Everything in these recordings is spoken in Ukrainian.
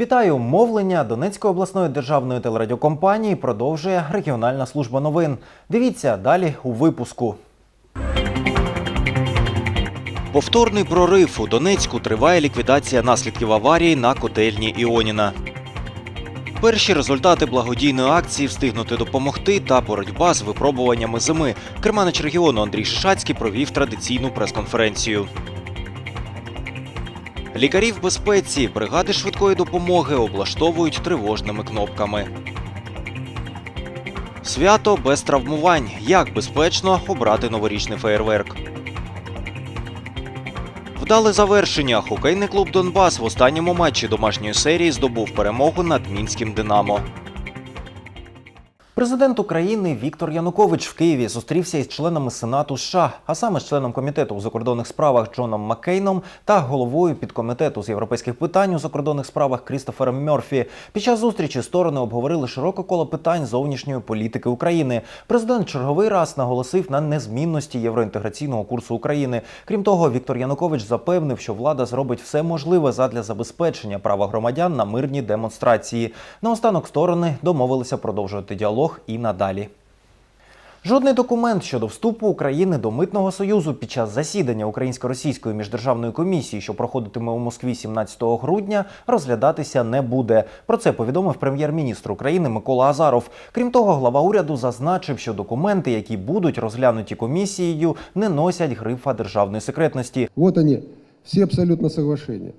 Вітаю! Мовлення Донецької обласної державної телерадіокомпанії продовжує регіональна служба новин. Дивіться далі у випуску. Повторний прорив у Донецьку триває ліквідація наслідків аварії на котельні Іоніна. Перші результати благодійної акції встигнути допомогти та боротьба з випробуваннями зими. Керманич регіону Андрій Шишацький провів традиційну прес-конференцію. Лікарі в безпеці бригади швидкої допомоги облаштовують тривожними кнопками. Свято без травмувань. Як безпечно обрати новорічний феєрверк. Вдале завершення. Хокейний клуб Донбас в останньому матчі домашньої серії здобув перемогу над мінським Динамо. Президент України Віктор Янукович в Києві зустрівся із членами Сенату США, а саме з членом комітету у закордонних справах Джоном Маккейном та головою підкомітету з європейських питань у закордонних справах Крістофером Мьорфі. Під час зустрічі сторони обговорили широке коло питань зовнішньої політики України. Президент черговий раз наголосив на незмінності євроінтеграційного курсу України. Крім того, Віктор Янукович запевнив, що влада зробить все можливе задля забезпечення права громадян на мирні демонстрації. Наостанок сторони домовилися продовжувати діалог і надалі. Жодний документ щодо вступу України до митного союзу під час засідання Українсько-російської міждержавної комісії, що проходитиме у Москві 17 грудня, розглядатися не буде. Про це повідомив прем'єр-міністр України Микола Азаров. Крім того, глава уряду зазначив, що документи, які будуть розглянуті комісією, не носять грифа державної секретності. Вот они, все абсолютно соглашения.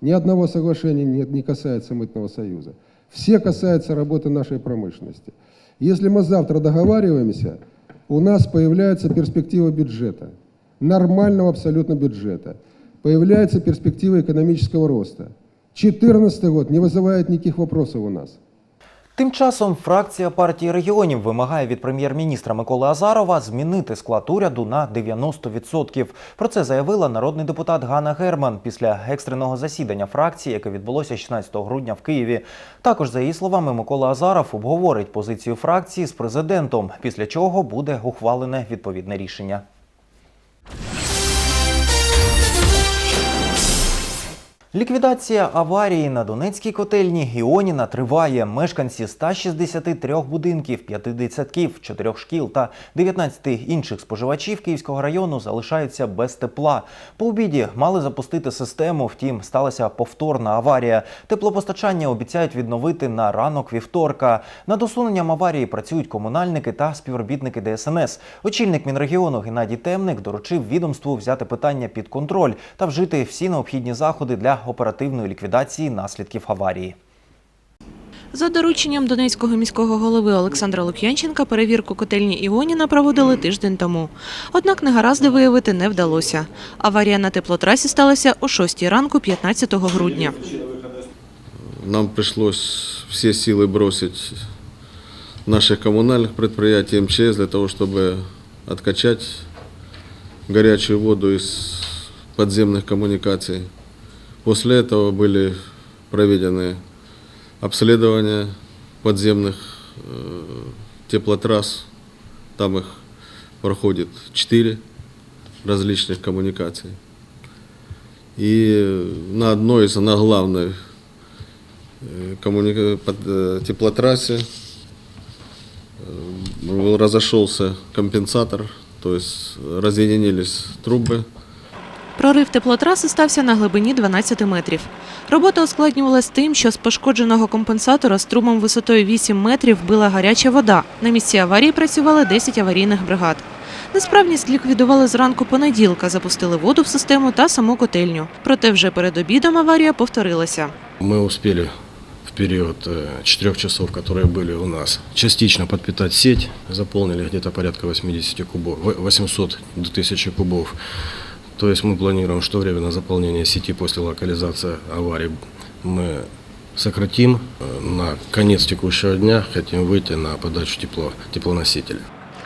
Ни одного соглашения не, не касается мытного союза. Все касаются работы нашей промышленности. Если мы завтра договариваемся, у нас появляется перспектива бюджета, нормального абсолютно бюджета, появляется перспектива экономического роста. 2014 год не вызывает никаких вопросов у нас. Тим часом фракція партії регіонів вимагає від прем'єр-міністра Миколи Азарова змінити склад уряду на 90%. Про це заявила народний депутат Ганна Герман після екстреного засідання фракції, яке відбулося 16 грудня в Києві. Також, за її словами, Микола Азаров обговорить позицію фракції з президентом, після чого буде ухвалене відповідне рішення. Ліквідація аварії на Донецькій котельні Іоніна триває. Мешканці 163 будинків, 5 дитсадків, 4 шкіл та 19 інших споживачів Київського району залишаються без тепла. По обіді мали запустити систему, втім сталася повторна аварія. Теплопостачання обіцяють відновити на ранок вівторка. Над усуненням аварії працюють комунальники та співробітники ДСНС. Очільник Мінрегіону Геннадій Темник доручив відомству взяти питання під контроль та вжити всі необхідні заходи для оперативної ліквідації наслідків аварії. За дорученням Донецького міського голови Олександра Лук'янченка перевірку котельні Іоніна проводили тиждень тому. Однак негаразди виявити не вдалося. Аварія на теплотрасі сталася о 6 ранку 15 грудня. Нам пришлось все силы бросить наших коммунальных предприятий МЧС для того, чтобы откачать горячую воду из подземных коммуникаций. После этого были проведены обследования подземных э, теплотрасс. Там их проходит четыре различных коммуникаций. И на одной из, на главной э, коммуника- под, э, теплотрассе разошелся компенсатор, то есть разъединились трубы. Прорив теплотраси стався на глибині 12 метрів. Робота ускладнювалась тим, що з пошкодженого компенсатора струмом висотою 8 метрів била гаряча вода. На місці аварії працювали 10 аварійних бригад. Несправність ліквідували зранку понеділка, запустили воду в систему та саму котельню. Проте вже перед обідом аварія повторилася. Мы успели в период э, четырех часов, которые были у нас, частично подпитать сеть, заполнили где-то порядка 80 кубов, в- 800 до 1000 кубов. То есть мы планируем, что временное заполнение сети после локализации аварии мы сократим. Э, На конец текущего дня хотим выйти на подачу тепло, теплоносителя.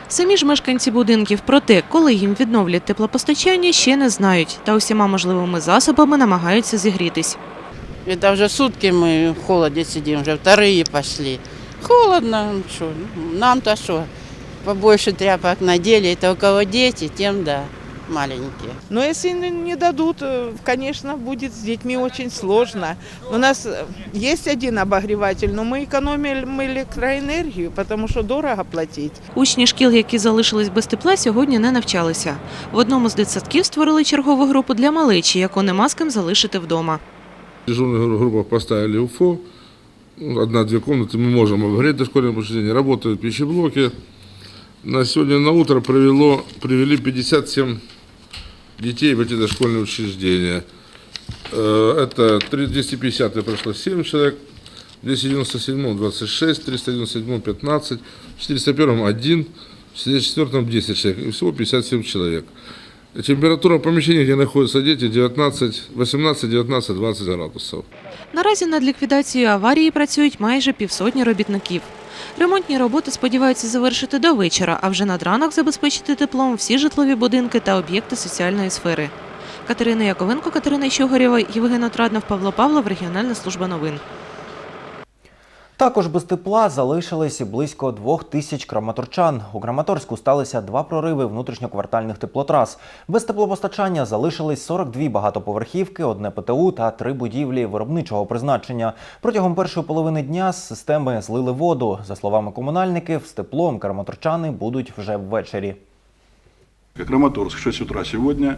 Самі ж мешканці будинків про те, коли їм відновлять теплопостачання, ще не знають та усіма можливими засобами намагаються зігрітись. Это уже сутки мы в холоде сидим, уже вторые пошли. Холодно, ну что, нам-то что, побольше тряпок надели, это у кого дети, тем да. маленькие. Но если не не дадут, э, конечно, будет с детьми очень сложно. У нас э, есть один обогреватель, но мы экономим электроэнергию, потому что дорого платить. Учні шкіл, які залишились без тепла, сьогодні не навчалися. В одному з дитсадків створили чергову групу для малечі, яку нема з ким залишити вдома. Дежурную гру- группу поставили УФО. Ну, Одна-две комнаты мы можем обогреть дошкольное учреждение. Работают пищеблоки. На сегодня на утро привело, привели 57 детей в эти дошкольные учреждения. Э, Это три- 250 прошло 7 человек, 297 26, 397 15, 401 1, 404 10 человек. И всего 57 человек. Температура помещения, где находятся дети, 19, 18, 19, 20 градусов. Наразі над ліквідацією аварії працюють майже півсотні робітників. Ремонтні роботи сподіваються завершити до вечора, а вже над ранок забезпечити теплом всі житлові будинки та об'єкти соціальної сфери. Катерина Яковенко, Катерина Щогорєва, Євген Отраднов, Павло Павлов, Регіональна служба новин. Також без тепла залишились близько двох тисяч краматорчан. У Краматорську сталися два прориви внутрішньоквартальних теплотрас. Без теплопостачання залишились 42 багатоповерхівки, одне ПТУ та три будівлі виробничого призначення. Протягом першої половини дня з системи злили воду. За словами комунальників, з теплом краматорчани будуть вже ввечері. Краматорск 6 утра сегодня,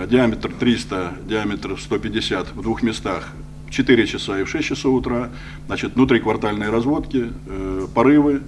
э, диаметр 300, диаметр 150 в двух местах 4 часа и в 6 часов утра. Значит, внутриквартальные разводки, э, порывы,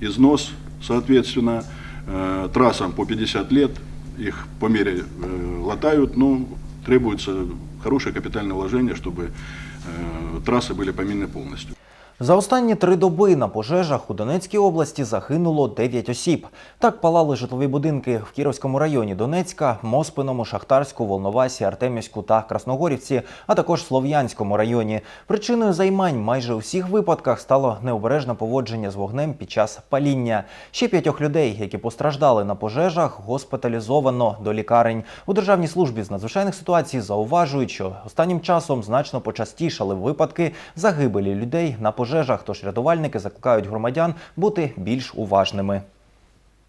износ, соответственно, э, трассам по 50 лет, их по мере э, латают, но требуется хорошее капитальное вложение, чтобы э, трассы были поменены полностью. За останні три доби на пожежах у Донецькій області загинуло 9 осіб. Так палали житлові будинки в Кіровському районі Донецька, Моспиному, Шахтарську, Волновасі, Артемівську та Красногорівці, а також Слов'янському районі. Причиною займань майже у всіх випадках стало необережне поводження з вогнем під час паління. Ще п'ятьох людей, які постраждали на пожежах, госпіталізовано до лікарень. У Державній службі з надзвичайних ситуацій зауважують, що останнім часом значно почастішали випадки загибелі людей на пожежах, тож рятувальники закликають громадян бути більш уважними.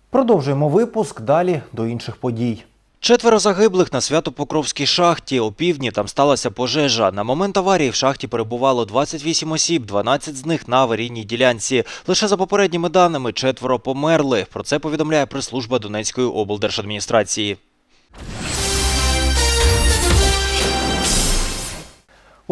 Продовжуємо випуск далі до інших подій. Четверо загиблих на Свято-Покровській шахті. О півдні там сталася пожежа. На момент аварії в шахті перебувало 28 осіб, 12 з них на аварійній ділянці. Лише за попередніми даними четверо померли. Про це повідомляє прес-служба Донецької облдержадміністрації.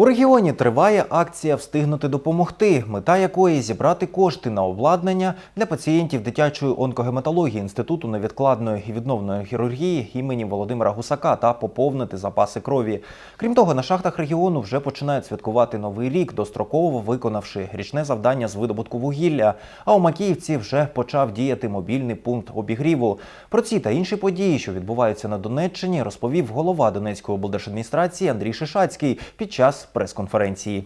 У регіоні триває акція Встигнути допомогти, мета якої зібрати кошти на обладнання для пацієнтів дитячої онкогематології Інституту невідкладної і відновної хірургії імені Володимира Гусака та поповнити запаси крові. Крім того, на шахтах регіону вже починають святкувати новий рік, достроково виконавши річне завдання з видобутку вугілля. А у Макіївці вже почав діяти мобільний пункт обігріву. Про ці та інші події, що відбуваються на Донеччині, розповів голова Донецької облдержадміністрації Андрій Шишацький під час прес-конференції.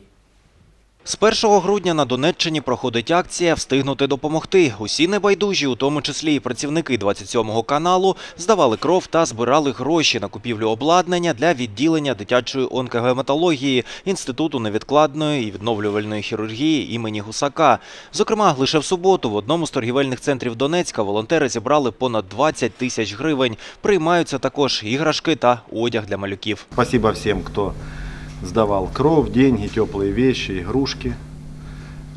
З 1 грудня на Донеччині проходить акція Встигнути допомогти. Усі небайдужі, у тому числі і працівники 27-го каналу, здавали кров та збирали гроші на купівлю обладнання для відділення дитячої онкогематології Інституту невідкладної і відновлювальної хірургії імені Гусака. Зокрема, лише в суботу в одному з торгівельних центрів Донецька волонтери зібрали понад 20 тисяч гривень. Приймаються також іграшки та одяг для малюків. Спасибо всем, кто сдавал кровь, деньги, теплые вещи, игрушки.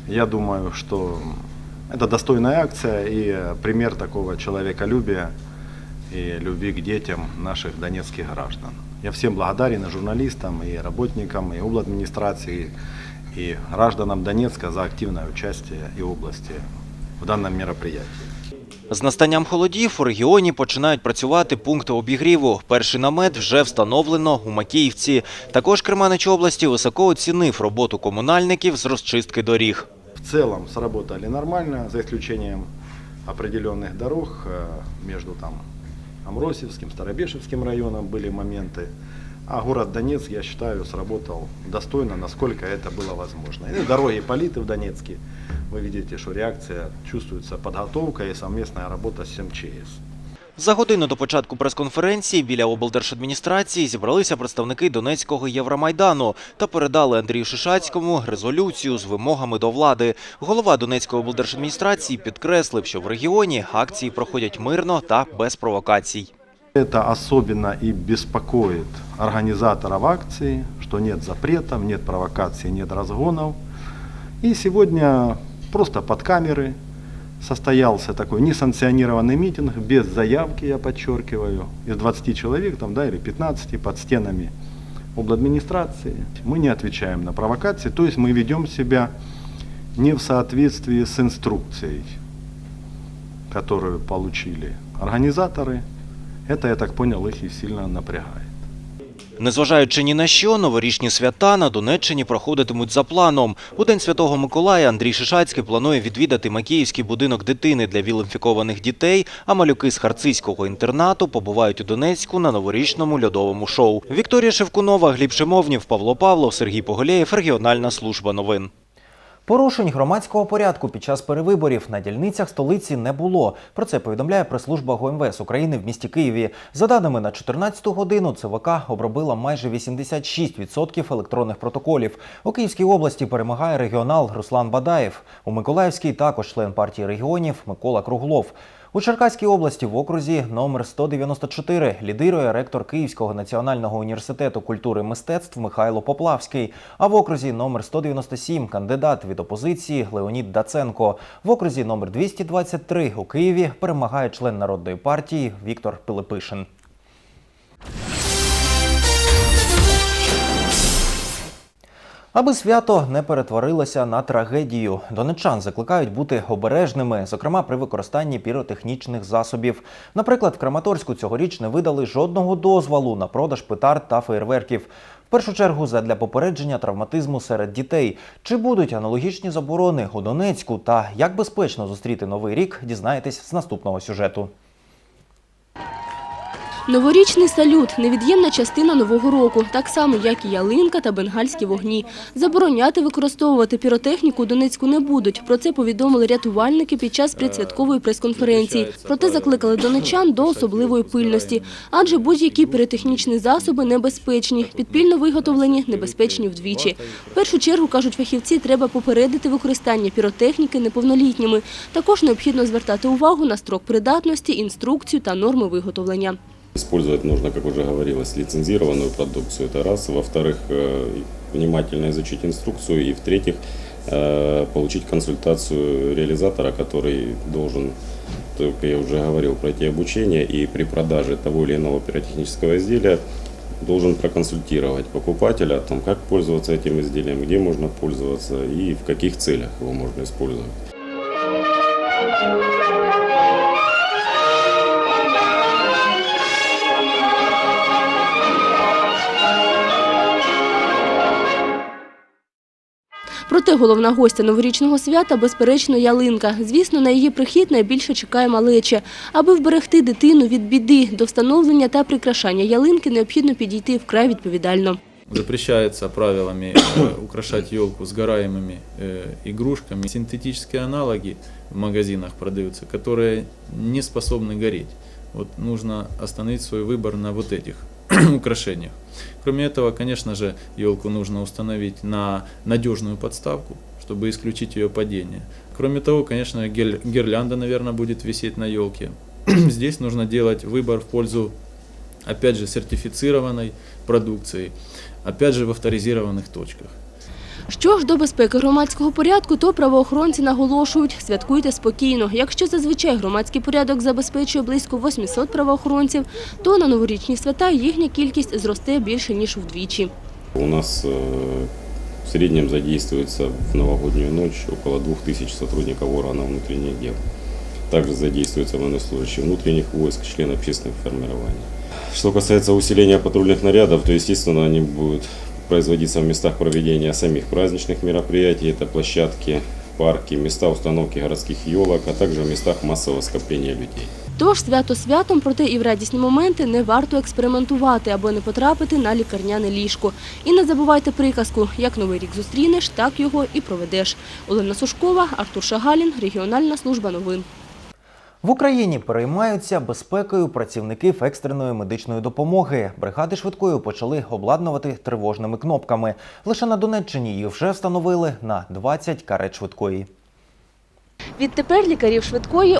Я думаю, что это достойная акция и пример такого человеколюбия и любви к детям наших донецких граждан. Я всем благодарен и журналистам, и работникам, и обладминистрации, и гражданам Донецка за активное участие и области в данном мероприятии. З настанням холодів у регіоні починають працювати пункти обігріву. Перший намет вже встановлено у Макіївці. Також Керманич області високо оцінив роботу комунальників з розчистки доріг. В целом сработали нормально, за исключением определенных дорог э, между там Амросевским, Старобешевским районом были моменты. А город Донецк, я считаю, сработал достойно, насколько это было возможно. И дороги политы в Донецке. Вы видите, что реакция чувствуется подготовка и совместная работа с МЧС. За годину до початку прес-конференції біля облдержадміністрації зібралися представники Донецького Євромайдану та передали Андрію Шишацькому резолюцію з вимогами до влади. Голова Донецької облдержадміністрації підкреслив, що в регіоні акції проходять мирно та без провокацій. Это особенно и беспокоит организаторов акции, что нет запретов, нет провокаций, нет разгонов. И сегодня просто под камеры состоялся такой несанкционированный митинг, без заявки, я подчеркиваю, из 20 человек там, да, или 15 под стенами обладминистрации. Мы не отвечаем на провокации, то есть мы ведем себя не в соответствии с инструкцией, которую получили организаторы. Это, я так понял, их и сильно напрягает. Незважаючи ні на що, новорічні свята на Донеччині проходитимуть за планом. У День Святого Миколая Андрій Шишацький планує відвідати Макіївський будинок дитини для віл-інфікованих дітей, а малюки з харцизького інтернату побувають у Донецьку на новорічному льодовому шоу. Вікторія Шевкунова, Гліб Шимовнів, Павло Павлов, Сергій Поголєєв, Регіональна служба новин. Порушень громадського порядку під час перевиборів на дільницях столиці не було. Про це повідомляє прес-служба ГОМВС України в місті Києві. За даними на 14-ту годину, ЦВК обробила майже 86% електронних протоколів. У Київській області перемагає регіонал Руслан Бадаєв. У Миколаївській також член партії регіонів Микола Круглов. У Черкаській області в окрузі номер 194 лідирує ректор Київського національного університету культури і мистецтв Михайло Поплавський. А в окрузі номер 197 кандидат від опозиції Леонід Даценко. В окрузі номер 223 у Києві перемагає член народної партії Віктор Пилипишин. Аби свято не перетворилося на трагедію, донечан закликають бути обережними, зокрема при використанні піротехнічних засобів. Наприклад, в Краматорську цьогоріч не видали жодного дозволу на продаж петард та фейерверків. В першу чергу задля попередження травматизму серед дітей. Чи будуть аналогічні заборони у Донецьку та як безпечно зустріти новий рік, дізнаєтесь з наступного сюжету. Новорічний салют – невід'ємна частина Нового року, так само, як і ялинка та бенгальські вогні. Забороняти використовувати піротехніку у Донецьку не будуть. Про це повідомили рятувальники під час предсвяткової прес-конференції. Проте закликали донечан до особливої пильності. Адже будь-які піротехнічні засоби небезпечні, підпільно виготовлені, небезпечні вдвічі. В першу чергу, кажуть фахівці, треба попередити використання піротехніки неповнолітніми. Також необхідно звертати увагу на строк придатності, інструкцію та норми виготовлення. Использовать нужно, как уже говорилось, лицензированную продукцию, это раз. Во-вторых, э, внимательно изучить инструкцию. И в-третьих, э, получить консультацию реализатора, который должен, как я уже говорил, пройти обучение и при продаже того или иного пиротехнического изделия должен проконсультировать покупателя о том, как пользоваться этим изделием, где можно пользоваться и в каких целях его можно использовать. Проте головна гостя новорічного свята – безперечно ялинка. Звісно, на її прихід найбільше чекає малече. Аби вберегти дитину від біди, до встановлення та прикрашання ялинки необхідно підійти вкрай відповідально. Запрещается правилами э, украшать елку сгораемыми э, игрушками. Синтетические аналоги в магазинах продаются, которые не способны гореть. Вот нужно остановить свой выбор на вот этих украшениях. Кроме этого, конечно же, елку нужно установить на надежную подставку, чтобы исключить ее падение. Кроме того, конечно, гирлянда, наверное, будет висеть на елке. Здесь нужно делать выбор в пользу, опять же, сертифицированной продукции, опять же, в авторизированных точках. Що ж до безпеки громадського порядку, то правоохоронці наголошують – святкуйте спокійно. Якщо зазвичай громадський порядок забезпечує близько 800 правоохоронців, то на новорічні свята їхня кількість зросте більше, ніж вдвічі. У нас э, в среднем задействуется в новогоднюю ночь около 2000 сотрудников органов внутренних дел. Также задействуются военнослужащие внутренних войск, члены общественных формирований. Что касается усиления патрульных нарядов, то, естественно, они будут производиться в местах проведения самих праздничных мероприятий. Это площадки, парки, места установки городских елок, а также в местах массового скопления людей. Тож свято святом, проте і в радісні моменти не варто експериментувати, аби не потрапити на лікарняне ліжко. І не забувайте приказку – як новий рік зустрінеш, так його і проведеш. Олена Сушкова, Артур Шагалін, Регіональна служба новин. В Україні переймаються безпекою працівників екстреної медичної допомоги. Бригади швидкої почали обладнувати тривожними кнопками. Лише на Донеччині їх вже встановили на 20 карет швидкої. Відтепер лікарів швидкої